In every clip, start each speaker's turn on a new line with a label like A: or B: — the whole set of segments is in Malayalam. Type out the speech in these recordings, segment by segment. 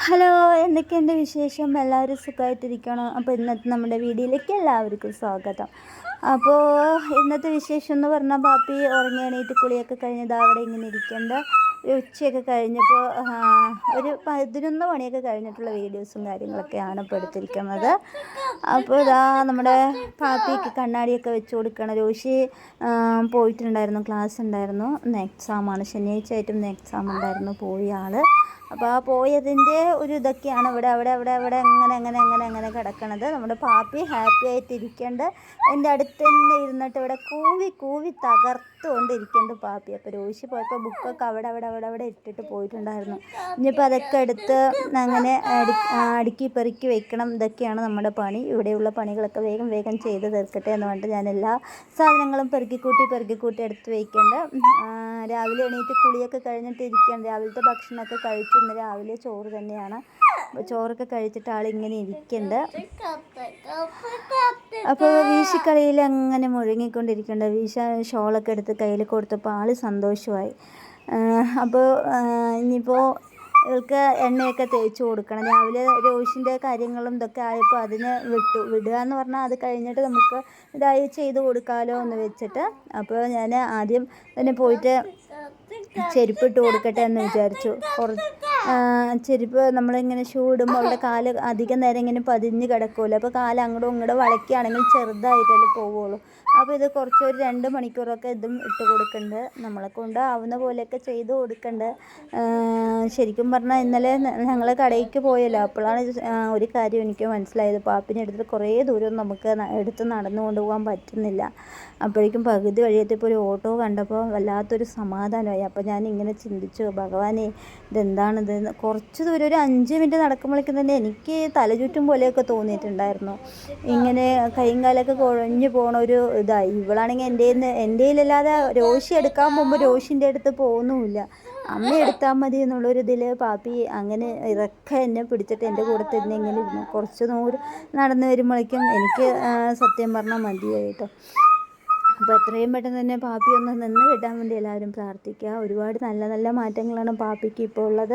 A: ഹലോ എന്തൊക്കെയുണ്ട് വിശേഷം? എല്ലാവരും സുഖമായിട്ടിരിക്കണം? അപ്പോൾ ഇന്നത്തെ നമ്മുടെ വീഡിയോയിലേക്ക് എല്ലാവർക്കും സ്വാഗതം. അപ്പോൾ ഇന്നത്തെ വിശേഷം എന്ന് പറഞ്ഞാൽ പാപ്പി ഉറങ്ങി എണീറ്റ് കുളിയൊക്കെ കഴിഞ്ഞത് അവിടെ ഇങ്ങനെ ഇരിക്കേണ്ട. ഒരു ഉച്ചയൊക്കെ കഴിഞ്ഞപ്പോൾ ഒരു പതിനൊന്ന് മണിയൊക്കെ കഴിഞ്ഞിട്ടുള്ള വീഡിയോസും കാര്യങ്ങളൊക്കെയാണ് ഇപ്പോൾ എടുത്തിരിക്കുന്നത്. അപ്പോൾ ഇതാ നമ്മുടെ പാപ്പിക്ക് കണ്ണാടിയൊക്കെ വെച്ച് കൊടുക്കണം രോഷി പോയിട്ടുണ്ടായിരുന്നു ക്ലാസ് ഉണ്ടായിരുന്നു. എക്സാമാണ് ശനിയാഴ്ച ആയിട്ടും എക്സാം ഉണ്ടായിരുന്നു പോയി ആൾ അപ്പോൾ ആ പോയതിന്റെ ഒരു ഇതൊക്കെയാണ് ഇവിടെ അവിടെ അവിടെ അവിടെ അങ്ങനെ അങ്ങനെ അങ്ങനെ അങ്ങനെ കിടക്കണത്. നമ്മുടെ പാപ്പി ഹാപ്പി ആയിട്ട് ഇരിക്കേണ്ട എന്റെ അടുത്ത് തന്നെ ഇരുന്നിട്ട് ഇവിടെ കൂവി കൂവി തകർത്തുകൊണ്ട് ഇരിക്കേണ്ട പാപ്പി അപ്പോൾ രോഷി പോയപ്പോൾ ബുക്കൊക്കെ അവിടെ അവിടെ അവിടെ അവിടെ ഇട്ടിട്ട് പോയിട്ടുണ്ടായിരുന്നു. ഇനിയിപ്പോൾ അതൊക്കെ എടുത്ത് അങ്ങനെ അടി അടുക്കി പെറുക്കി വെക്കണം. ഇതൊക്കെയാണ് നമ്മുടെ പണി. ഇവിടെയുള്ള പണികളൊക്കെ വേഗം വേഗം ചെയ്ത് തീർക്കട്ടെ എന്ന് പറഞ്ഞിട്ട് ഞാൻ എല്ലാ സാധനങ്ങളും പെറുക്കിക്കൂട്ടി പെറുക്കിക്കൂട്ടി എടുത്ത് വയ്ക്കേണ്ട രാവിലെ എണീറ്റ് കുളിയൊക്കെ കഴിഞ്ഞിട്ട് ഇരിക്കുകയാണ് രാവിലത്തെ ഭക്ഷണമൊക്കെ കഴിച്ചു. ഇന്ന് രാവിലെ ചോറ് തന്നെയാണ്. ചോറൊക്കെ കഴിച്ചിട്ട് ആളിങ്ങനെ ഇരിക്കുന്നുണ്ട് അപ്പോൾ വീശിക്കളിയിൽ അങ്ങനെ മുഴുങ്ങിക്കൊണ്ടിരിക്കേണ്ട. വീശ ഷോളൊക്കെ എടുത്ത് കയ്യിൽ കൊടുത്തപ്പോൾ ആൾ സന്തോഷമായി. അപ്പോൾ ഇനിയിപ്പോൾ ഇവൾക്ക് എണ്ണയൊക്കെ തേച്ച് കൊടുക്കണം. രാവിലെ രോഷിന്റെ കാര്യങ്ങളും ഇതൊക്കെ ആയപ്പോൾ അതിനെ വിട്ടു. വിടുക എന്ന് പറഞ്ഞാൽ അത് കഴിഞ്ഞിട്ട് നമുക്ക് ഇതായി ചെയ്ത് കൊടുക്കാമല്ലോ എന്ന് വെച്ചിട്ട് അപ്പോൾ ഞാൻ ആദ്യം തന്നെ പോയിട്ട് ചെരുപ്പിട്ട് കൊടുക്കട്ടെ എന്ന് വിചാരിച്ചു. കുറച്ച് ചെരുപ്പ് നമ്മളിങ്ങനെ ഷൂ ഇടുമ്പോൾ അവിടെ കാൽ അധികം നേരം ഇങ്ങനെ പതിഞ്ഞ് കിടക്കുമല്ലോ അപ്പോൾ കാൽ അങ്ങോട്ടും ഇങ്ങോട്ടും വളയ്ക്കുകയാണെങ്കിൽ ചെറുതായിട്ടല്ലേ പോവുള്ളൂ. അപ്പോൾ ഇത് കുറച്ച് ഒരു രണ്ട് മണിക്കൂറൊക്കെ ഇതും ഇട്ട് കൊടുക്കുന്നുണ്ട് നമ്മളെ കൊണ്ട് ആവുന്ന പോലെയൊക്കെ ചെയ്ത് കൊടുക്കുന്നുണ്ട് ശരിക്കും പറഞ്ഞാൽ ഇന്നലെ ഞങ്ങൾ കടയിലേക്ക് പോയല്ലോ. അപ്പോഴാണ് ഒരു കാര്യം എനിക്ക് മനസ്സിലായത്. പാപ്പിനെ എടുത്തിട്ട് കുറേ ദൂരം നമുക്ക് എടുത്ത് നടന്നു കൊണ്ടുപോകാൻ പറ്റുന്നില്ല. അപ്പോഴേക്കും പകുതി വഴിയെത്തിയപ്പോൾ ഒരു ഓട്ടോ കണ്ടപ്പോൾ വല്ലാത്തൊരു സമാധാനമായി. അപ്പോൾ ഞാൻ ഇങ്ങനെ ചിന്തിച്ചു ഭഗവാനെ ഇതെന്താണിത് കുറച്ച് ദൂരം ഒരു അഞ്ച് മിനിറ്റ് നടക്കുമ്പോഴേക്കും തന്നെ എനിക്ക് തലചുറ്റും പോലെയൊക്കെ തോന്നിയിട്ടുണ്ടായിരുന്നു. ഇങ്ങനെ കൈയും കാലൊക്കെ കുഴഞ്ഞു പോണ ഒരു ഇതായി. ഇവളാണെങ്കിൽ എന്റെ എന്റെ കയ്യിലല്ലാതെ രോഷി എടുക്കാൻ പോകുമ്പോൾ രോഷിന്റെ അടുത്ത് പോകുന്നുമില്ല. അമ്മ എടുത്താൽ മതി എന്നുള്ളൊരു ഇതിൽ പാപ്പി അങ്ങനെ ഇറക്കെ എന്നെ പിടിച്ചിട്ട് എന്റെ കൂടെ തന്നെ ഇങ്ങനെ ഇരുന്നു. കുറച്ച് ദൂരം നടന്നു വരുമ്പോഴേക്കും എനിക്ക് സത്യം പറഞ്ഞാൽ മതിയായി കേട്ടോ അപ്പോൾ എത്രയും പെട്ടെന്ന് തന്നെ പാപ്പി ഒന്ന് നിന്ന് കിട്ടാൻ വേണ്ടി എല്ലാവരും പ്രാർത്ഥിക്കുക. ഒരുപാട് നല്ല നല്ല മാറ്റങ്ങളാണ് പാപ്പിക്ക് ഇപ്പോൾ ഉള്ളത്.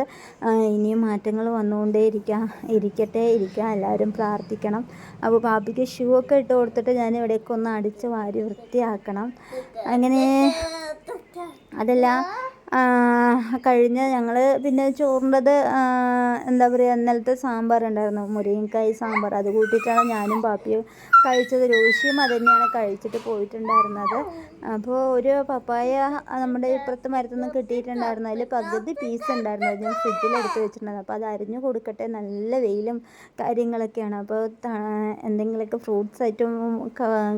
A: ഇനിയും മാറ്റങ്ങൾ വന്നുകൊണ്ടേ ഇരിക്കാം ഇരിക്കട്ടെ ഇരിക്കാം. എല്ലാവരും പ്രാർത്ഥിക്കണം. അപ്പോൾ പാപ്പിക്ക് ഷൂ ഒക്കെ ഇട്ട് കൊടുത്തിട്ട് ഞാൻ ഇവിടേക്കൊന്ന് ഒന്ന് അടിച്ച് വാരി വൃത്തിയാക്കണം. അങ്ങനെ അതല്ല കഴിഞ്ഞ ഞങ്ങൾ പിന്നെ ചോറിന്റെത് എന്താ പറയുക ഇന്നലത്തെ സാമ്പാർ ഉണ്ടായിരുന്നു. മുരിങ്ങക്കായ് സാമ്പാർ. അത് കൂട്ടിയിട്ടാണ് ഞാനും പാപ്പിയും കഴിച്ചത്. രോഷിയും അത് തന്നെയാണ് കഴിച്ചിട്ട് പോയിട്ടുണ്ടായിരുന്നത്. അപ്പോൾ ഒരു പപ്പായ നമ്മുടെ ഇപ്പുറത്ത് മരത്തു നിന്ന് കിട്ടിയിട്ടുണ്ടായിരുന്നു. അതിൽ പകുതി പീസ് ഉണ്ടായിരുന്നു. ഞാൻ ഫ്രിഡ്ജിൽ എടുത്ത് വെച്ചിട്ടുണ്ടായിരുന്നു. അപ്പോൾ അത് അരിഞ്ഞു കൊടുക്കട്ടെ. നല്ല വെയിലും കാര്യങ്ങളൊക്കെയാണ്. അപ്പോൾ എന്തെങ്കിലുമൊക്കെ ഫ്രൂട്ട്സ് ആയിട്ടും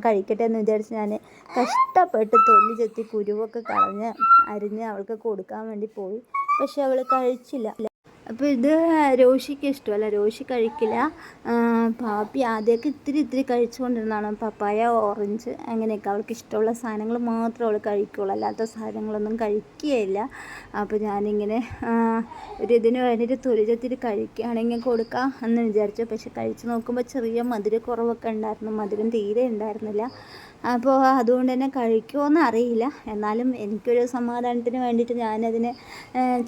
A: കഴിക്കട്ടെ എന്ന് വിചാരിച്ച് ഞാൻ കഷ്ടപ്പെട്ട് തൊല്ലി ചെത്തി കുരുവൊക്കെ കളഞ്ഞ് അരിഞ്ഞ് അവൾക്ക് കൊടുക്കാൻ വേണ്ടി പോയി. പക്ഷെ അവൾ കഴിച്ചില്ല. അപ്പോൾ ഇത് രോഷിക്ക് ഇഷ്ടമല്ല. രോഷി കഴിക്കില്ല. പാപ്പി ആദ്യമൊക്കെ ഇത്തിരി ഇത്തിരി കഴിച്ചുകൊണ്ടിരുന്നതാണ്. പപ്പായ ഓറഞ്ച് അങ്ങനെയൊക്കെ അവൾക്ക് ഇഷ്ടമുള്ള സാധനങ്ങൾ മാത്രമേ അവൾ കഴിക്കുകയുള്ളൂ അല്ലാത്ത സാധനങ്ങളൊന്നും കഴിക്കുകയില്ല. അപ്പോൾ ഞാനിങ്ങനെ ഒരു ഇതിന് വേണ്ടിയിട്ട് തൊലിച്ചത്തിരി കഴിക്കുകയാണെങ്കിൽ കൊടുക്കാം എന്ന് വിചാരിച്ചു. പക്ഷെ കഴിച്ച് നോക്കുമ്പോൾ ചെറിയ മധുരക്കുറവൊക്കെ ഉണ്ടായിരുന്നു. മധുരം തീരെ ഉണ്ടായിരുന്നില്ല. അപ്പോൾ അതുകൊണ്ട് തന്നെ കഴിക്കുമോ അറിയില്ല. എന്നാലും എനിക്കൊരു സമാധാനത്തിന് വേണ്ടിയിട്ട് ഞാനതിനെ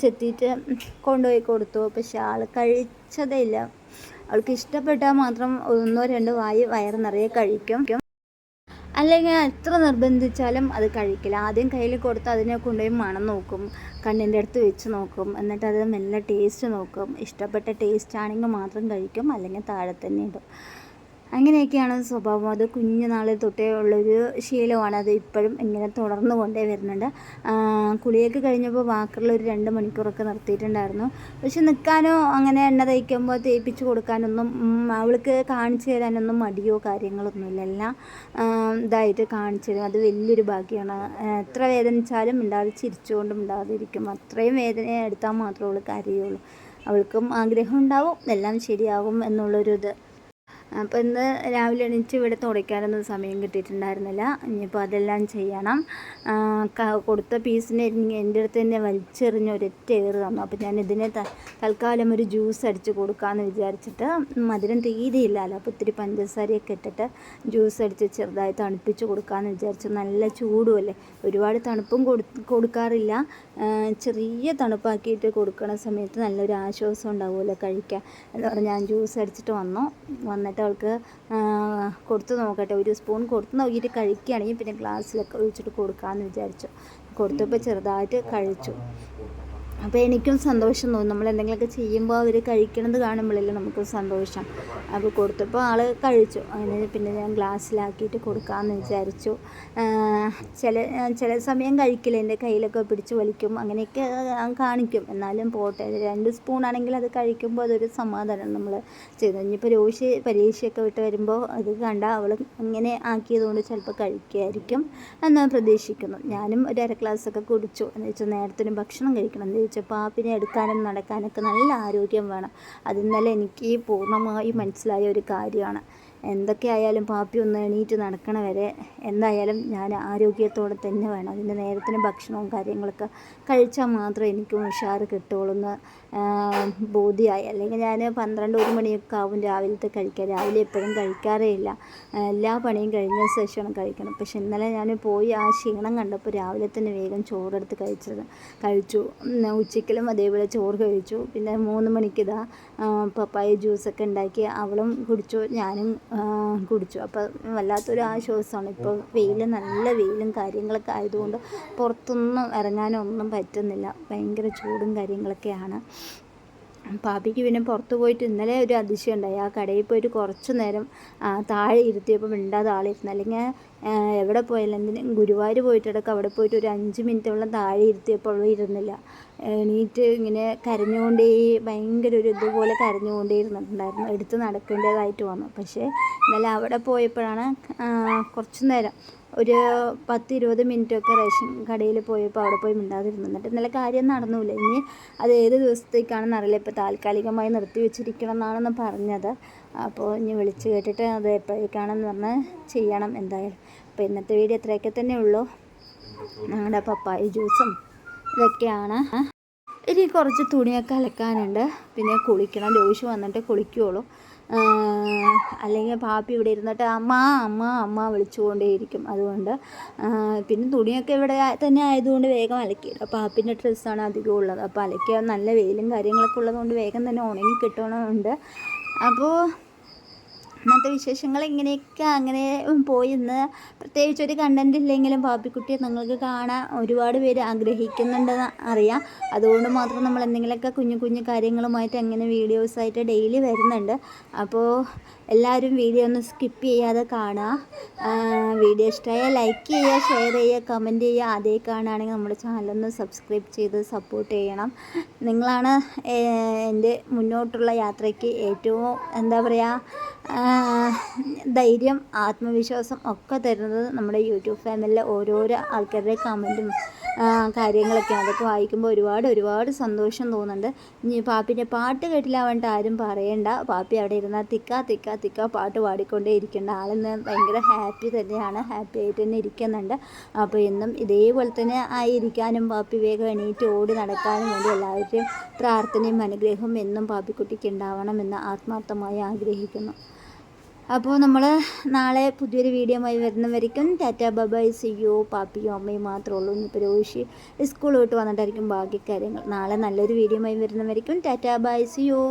A: ചെത്തിയിട്ട് കൊണ്ടുപോയി കൊടുത്തു. പക്ഷെ ആൾ കഴിച്ചതേ ഇല്ല അവൾക്ക് ഇഷ്ടപ്പെട്ടാൽ മാത്രം ഒന്നോ രണ്ടോ വായി വയറ് നിറയെ കഴിക്കും. അല്ലെങ്കിൽ എത്ര നിർബന്ധിച്ചാലും അത് കഴിക്കില്ല. ആദ്യം കയ്യിൽ കൊടുത്ത് അതിനെ കൊണ്ടുപോയി മണം നോക്കും. കണ്ണിന്റെ അടുത്ത് വെച്ച് നോക്കും. എന്നിട്ട് അത് മെല്ലെ ടേസ്റ്റ് നോക്കും. ഇഷ്ടപ്പെട്ട ടേസ്റ്റ് ആണെങ്കിൽ മാത്രം കഴിക്കും. അല്ലെങ്കിൽ താഴെ തന്നെ ഇടും. അങ്ങനെയൊക്കെയാണ് സ്വഭാവം. അത് കുഞ്ഞു നാളിൽ തൊട്ടേ ഉള്ളൊരു ശീലമാണ്. അത് ഇപ്പോഴും ഇങ്ങനെ തുടർന്നു കൊണ്ടേ വരുന്നുണ്ട്. കുളിയൊക്കെ കഴിഞ്ഞപ്പോൾ വാക്കറിൽ ഒരു രണ്ട് മണിക്കൂറൊക്കെ നിർത്തിയിട്ടുണ്ടായിരുന്നു. പക്ഷെ നിൽക്കാനോ അങ്ങനെ എണ്ണ തയ്ക്കുമ്പോൾ തേപ്പിച്ച് കൊടുക്കാനൊന്നും അവൾക്ക് കാണിച്ചു തരാനൊന്നും മടിയോ കാര്യങ്ങളൊന്നുമില്ല എല്ലാം ഇതായിട്ട് കാണിച്ചു തരും. അത് വലിയൊരു ഭാഗ്യമാണ്. എത്ര വേദനിച്ചാലും മിണ്ടാതെ ചിരിച്ചുകൊണ്ടും മിണ്ടാതെ ഇരിക്കും. അത്രയും വേദന എടുത്താൽ മാത്രമേ അവൾ കരയുള്ളൂ അവൾക്കും ആഗ്രഹം ഉണ്ടാവും. എല്ലാം ശരിയാകും എന്നുള്ളൊരു ഇത്. അപ്പോൾ ഇന്ന് രാവിലെ എണീച്ച് ഇവിടെ തുടയ്ക്കാനൊന്നും സമയം കിട്ടിയിട്ടുണ്ടായിരുന്നില്ല. ഇനിയിപ്പോൾ അതെല്ലാം ചെയ്യണം. കൊടുത്ത പീസിനെ എന്റെ അടുത്ത് തന്നെ വലിച്ചെറിഞ്ഞ് ഒരൊറ്റ ഏറ് തന്നു. അപ്പോൾ ഞാൻ ഇതിനെ തൽക്കാലം ഒരു ജ്യൂസ് അടിച്ച് കൊടുക്കാമെന്ന് വിചാരിച്ചിട്ട് മധുരം തീരെയില്ലല്ലോ അപ്പോൾ ഇത്തിരി പഞ്ചസാരയൊക്കെ ഇട്ടിട്ട് ജ്യൂസ് അടിച്ച് ചെറുതായി തണുപ്പിച്ച് കൊടുക്കാമെന്ന് വിചാരിച്ചു. നല്ല ചൂടുമല്ലേ? ഒരുപാട് തണുപ്പും കൊടു കൊടുക്കാറില്ല. ചെറിയ തണുപ്പാക്കിയിട്ട് കൊടുക്കുന്ന സമയത്ത് നല്ലൊരു ആശ്വാസം ഉണ്ടാവുമല്ലോ കഴിക്കാൻ. എന്ന് പറഞ്ഞ് ഞാൻ ജ്യൂസ് അടിച്ചിട്ട് വന്നു. വന്നിട്ട് കൊടുത്തു കൊടുത്ത് നോക്കട്ടെ. ഒരു സ്പൂൺ കൊടുത്ത് നോക്കിയിട്ട് കഴിക്കുകയാണെങ്കിൽ പിന്നെ ഗ്ലാസ്സിലൊക്കെ ഒഴിച്ചിട്ട് കൊടുക്കാമെന്ന് വിചാരിച്ചു. കൊടുത്തപ്പോൾ ചെറുതായിട്ട് കഴിച്ചു. അപ്പോൾ എനിക്കും സന്തോഷം തോന്നും. നമ്മൾ എന്തെങ്കിലുമൊക്കെ ചെയ്യുമ്പോൾ അവർ കഴിക്കണത് കാണുമ്പോഴല്ലേ നമുക്ക് സന്തോഷം. അപ്പോൾ കൊടുത്തപ്പോൾ ആൾ കഴിച്ചു. അങ്ങനെ പിന്നെ ഞാൻ ഗ്ലാസ്സിലാക്കിയിട്ട് കൊടുക്കാമെന്ന് വിചാരിച്ചു. ചില ചില സമയം കഴിക്കില്ല. എന്റെ കയ്യിലൊക്കെ പിടിച്ച് വലിക്കും. അങ്ങനെയൊക്കെ കാണിക്കും. എന്നാലും പോട്ടെ. രണ്ട് സ്പൂൺ ആണെങ്കിൽ അത് കഴിക്കുമ്പോൾ അതൊരു സമാധാനം നമ്മൾ ചെയ്തു. ഇനിയിപ്പോൾ രോഷി പരീക്ഷയൊക്കെ വിട്ട് വരുമ്പോൾ അത് കണ്ട അവൾ ഇങ്ങനെ ആക്കിയതുകൊണ്ട് ചിലപ്പോൾ കഴിക്കുമായിരിക്കും എന്ന് പ്രതീക്ഷിക്കുന്നു. ഞാനും ഒരു അര ഗ്ലാസ്സൊക്കെ കുടിച്ചു. എന്ന് വെച്ചാൽ നേരത്തിന് ഭക്ഷണം കഴിക്കണം എന്ന് പിന്നെ എടുക്കാനും നടക്കാനൊക്കെ നല്ല ആരോഗ്യം വേണം. അത് ഇന്നലെ എനിക്ക് പൂർണമായും മനസ്സിലായ ഒരു കാര്യമാണ്. എന്തൊക്കെ ആയാലും പാപ്പി ഒന്ന് എണീറ്റ് നടക്കണ വരെ എന്തായാലും ഞാൻ ആരോഗ്യത്തോടെ തന്നെ വേണം. അതിന്റെ നേരത്തിന് ഭക്ഷണവും കാര്യങ്ങളൊക്കെ കഴിച്ചാൽ മാത്രമേ എനിക്കും ഉഷാറ് കിട്ടുള്ളൂ എന്ന് ബോധ്യമായി. അല്ലെങ്കിൽ ഞാൻ പന്ത്രണ്ട് ഒരു മണിയൊക്കെ ആവും രാവിലത്തെ കഴിക്കാൻ. രാവിലെ എപ്പോഴും കഴിക്കാറേ ഇല്ല. എല്ലാ പണിയും കഴിഞ്ഞ ശേഷമാണ് കഴിക്കണം പക്ഷെ ഇന്നലെ ഞാൻ പോയി ആ ക്ഷീണം കണ്ടപ്പോൾ രാവിലെ തന്നെ വേഗം ചോറെടുത്ത് കഴിച്ചത്. കഴിച്ചു. ഉച്ചയ്ക്കലും അതേപോലെ ചോറ് കഴിച്ചു. പിന്നെ മൂന്ന് മണിക്ക് ഇതാ പപ്പായ ജ്യൂസൊക്കെ ഉണ്ടാക്കി അവളും കുടിച്ചു. ഞാനും കുടിച്ചു. അപ്പോൾ വല്ലാത്തൊരു ആശ്വാസമാണ്. ഇപ്പോൾ വെയിൽ നല്ല വെയിലും കാര്യങ്ങളൊക്കെ ആയതുകൊണ്ട് പുറത്തൊന്നും ഇറങ്ങാനൊന്നും പറ്റുന്നില്ല. ഭയങ്കര ചൂടും കാര്യങ്ങളൊക്കെയാണ്. പാപ്പിക്ക് പിന്നെ പുറത്ത് പോയിട്ട് ഇന്നലെ ഒരു അതിശയം ഉണ്ടായി. ആ കടയിൽ പോയിട്ട് കുറച്ച് നേരം താഴെ ഇരുത്തിയപ്പോൾ മിണ്ടാതെ ആളിരുന്നു. അല്ലെങ്കിൽ എവിടെ പോയാലും എന്തിനും ഗുരുവായൂർ പോയിട്ടിടക്ക് അവിടെ പോയിട്ട് ഒരു അഞ്ച് മിനിറ്റോളം താഴെ ഇരുത്തിയപ്പോൾ അവൾ ഇരുന്നില്ല. എണീറ്റ് ഇങ്ങനെ കരഞ്ഞുകൊണ്ടേ ഭയങ്കര ഒരു ഇതുപോലെ കരഞ്ഞുകൊണ്ടേ ഇരുന്നിട്ടുണ്ടായിരുന്നു. എടുത്ത് നടക്കേണ്ടതായിട്ട് വന്നു. പക്ഷേ ഇന്നലെ അവിടെ പോയപ്പോഴാണ് കുറച്ച് നേരം ഒരു പത്ത് ഇരുപത് മിനിറ്റൊക്കെ റേഷൻ കടയിൽ പോയപ്പോൾ അവിടെ പോയി മിണ്ടാതിരുന്നു. എന്നിട്ട് ഇന്നലെ കാര്യം നടന്നില്ല. ഇനി അത് ഏത് ദിവസത്തേക്കാണെന്ന് അറിയില്ല. ഇപ്പോൾ താൽക്കാലികമായി നിർത്തി വെച്ചിരിക്കണം എന്നാണെന്ന് പറഞ്ഞത്. അപ്പോൾ ഇനി വിളിച്ച് കേട്ടിട്ട് അത് എപ്പോഴേക്കാണെന്ന് പറഞ്ഞ് ചെയ്യണം എന്തായാലും. അപ്പോൾ ഇന്നത്തെ വീഡിയോ ഇത്രയൊക്കെ തന്നെ ഉള്ളൂ ഞങ്ങളുടെ പപ്പായ ജ്യൂസും ഇതൊക്കെയാണ്. ഇനി കുറച്ച് തുണിയൊക്കെ അലക്കാനുണ്ട്. പിന്നെ കുളിക്കണം. ലോഷ് വന്നിട്ട് കുളിക്കുകയുള്ളൂ അല്ലെങ്കിൽ പാപ്പി ഇവിടെ ഇരുന്നിട്ട് അമ്മ അമ്മ അമ്മ വിളിച്ചുകൊണ്ടേയിരിക്കും അതുകൊണ്ട്. പിന്നെ തുണിയൊക്കെ ഇവിടെ തന്നെ ആയതുകൊണ്ട് വേഗം അലക്കിയിടും. പാപ്പിന്റെ ഡ്രസ്സാണ് അധികം ഉള്ളത്. അപ്പോൾ അലക്കിയാൽ നല്ല വെയിലും കാര്യങ്ങളൊക്കെ ഉള്ളതുകൊണ്ട് വേഗം തന്നെ ഉണങ്ങി കിട്ടണമുണ്ട്. അപ്പോൾ ഇന്നത്തെ വിശേഷങ്ങൾ ഇങ്ങനെയൊക്കെ അങ്ങനെ പോയി ഇന്ന് പ്രത്യേകിച്ച് ഒരു കണ്ടന്റ് ഇല്ലെങ്കിലും പാപ്പിക്കുട്ടിയെ നിങ്ങൾക്ക് കാണാൻ ഒരുപാട് പേര് ആഗ്രഹിക്കുന്നുണ്ടെന്ന് അറിയാം. അതുകൊണ്ട് മാത്രം നമ്മൾ എന്തെങ്കിലുമൊക്കെ കുഞ്ഞു കുഞ്ഞു കാര്യങ്ങളുമായിട്ട് അങ്ങനെ വീഡിയോസായിട്ട് ഡെയിലി വരുന്നുണ്ട്. അപ്പോൾ എല്ലാവരും വീഡിയോ ഒന്ന് സ്കിപ്പ് ചെയ്യാതെ കാണുക വീഡിയോ ഇഷ്ടമായാൽ ലൈക്ക് ചെയ്യുക ഷെയർ ചെയ്യുക കമന്റ് ചെയ്യുക. അതേ കാണുകയാണെങ്കിൽ നമ്മുടെ ചാനലൊന്ന് സബ്സ്ക്രൈബ് ചെയ്ത് സപ്പോർട്ട് ചെയ്യണം. നിങ്ങളാണ് എന്റെ മുന്നോട്ടുള്ള യാത്രയ്ക്ക് ഏറ്റവും എന്താ പറയുക ധൈര്യം ആത്മവിശ്വാസം ഒക്കെ തരുന്നത് നമ്മുടെ യൂട്യൂബ് ഫാമിലിയിലെ ഓരോരോ ആൾക്കാരുടെ കമന്റും കാര്യങ്ങളൊക്കെ അതൊക്കെ വായിക്കുമ്പോൾ ഒരുപാട് ഒരുപാട് സന്തോഷം തോന്നുന്നുണ്ട്. ഇനി പാപ്പിന്റെ പാട്ട് കേട്ടില്ല വേണ്ട ആരും പറയണ്ട. പാപ്പി അവിടെ ഇരുന്നാൽ തിക്ക തിക്ക തിക്ക പാട്ട് പാടിക്കൊണ്ടേ ഇരിക്കേണ്ട. ആളിന്ന് ഭയങ്കര ഹാപ്പി തന്നെയാണ്. ഹാപ്പി ആയിട്ട് തന്നെ ഇരിക്കുന്നുണ്ട്. അപ്പോൾ എന്നും ഇതേപോലെ തന്നെ ആയിരിക്കാനും പാപ്പി വേഗം എണീറ്റ് ഓടി നടക്കാനും വേണ്ടി എല്ലാവരുടെയും പ്രാർത്ഥനയും അനുഗ്രഹവും എന്നും പാപ്പിക്കുട്ടിക്ക് ഉണ്ടാവണമെന്ന് ആത്മാർത്ഥമായി ആഗ്രഹിക്കുന്നു. അപ്പോൾ നമ്മൾ നാളെ പുതിയൊരു വീഡിയോ ആയി വരുന്നവരിക്കും ടാറ്റ ബബായ് സിയോ പാപ്പിയോ അമ്മയും മാത്രമേ ഉള്ളൂ. ഇനിയിപ്പോൾ രോഷി സ്കൂൾ വിട്ട് വന്നിട്ടായിരിക്കും ബാക്കി കാര്യങ്ങൾ. നാളെ നല്ലൊരു വീഡിയോ ആയി വരുന്നവരിക്കും ടാറ്റ ബൈ സിയോ